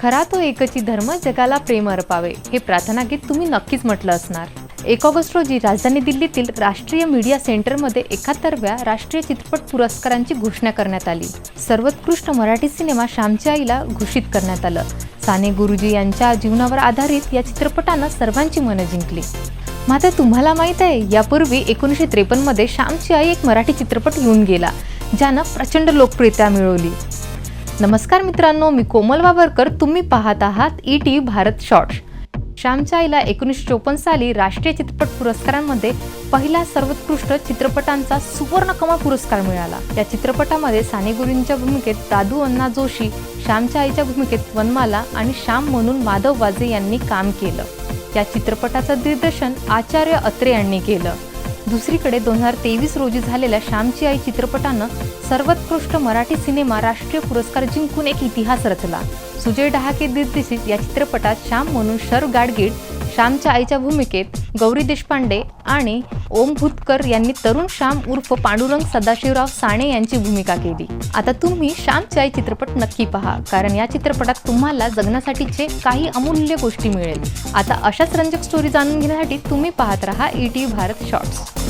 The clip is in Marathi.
खरा तो एकची धर्म जगाला प्रेम अर्पावे. हे प्रार्थना गीत तुम्ही नक्कीच म्हटलं असणार. एक ऑगस्ट रोजी राजधानी दिल्लीतील राष्ट्रीय मीडिया सेंटरमध्ये एकाहत्तरव्या राष्ट्रीय चित्रपट पुरस्कारांची घोषणा करण्यात आली. सर्वोत्कृष्ट मराठी सिनेमा श्यामच्या आईला घोषित करण्यात आलं. साने गुरुजी यांच्या जीवनावर आधारित या चित्रपटानं सर्वांची मनं जिंकली. मात्र तुम्हाला माहीत आहे यापूर्वी एकोणीसशे त्रेपन्नमध्ये श्यामची आई एक मराठी चित्रपट येऊन गेला ज्यानं प्रचंड लोकप्रियता मिळवली. नमस्कार मित्रांनो मी कोमल वावरकर. तुम्ही पाहत आहात ई टी भारत शॉर्ट्स श्यामच्या आईला एकोणीसशे चोपन्न साली राष्ट्रीय चित्रपट पुरस्कारांमध्ये पहिला सर्वोत्कृष्ट चित्रपटांचा सुवर्णकमळ पुरस्कार मिळाला. या चित्रपटामध्ये साने गुरुंच्या भूमिकेत दादू अण्णा जोशी श्यामच्या आईच्या भूमिकेत वनमाला आणि श्याम म्हणून माधव वाजे यांनी काम केलं. या चित्रपटाचं दिग्दर्शन आचार्य अत्रे यांनी केलं. दुसरीकडे दोन हजार तेवीस रोजी झालेल्या श्यामची आई चित्रपटानं सर्वोत्कृष्ट मराठी सिनेमा राष्ट्रीय पुरस्कार जिंकून एक इतिहास रचला. सुजय डहाके दिग्दर्शित या चित्रपटात श्याम म्हणून शर गाडगीळ श्यामच्या आईच्या भूमिकेत गौरी देशपांडे आणि ओम भुतकर यांनी तरुण श्याम उर्फ पांडुरंग सदाशिवराव साणे यांची भूमिका केली. आता तुम्ही श्यामची आई चित्रपट नक्की पहा कारण या चित्रपटात तुम्हाला जगण्यासाठीचे काही अमूल्य गोष्टी मिळेल. आता अशाच रंजक स्टोरी जाणून घेण्यासाठी तुम्ही पाहत राहा ई टी भारत शॉर्ट्स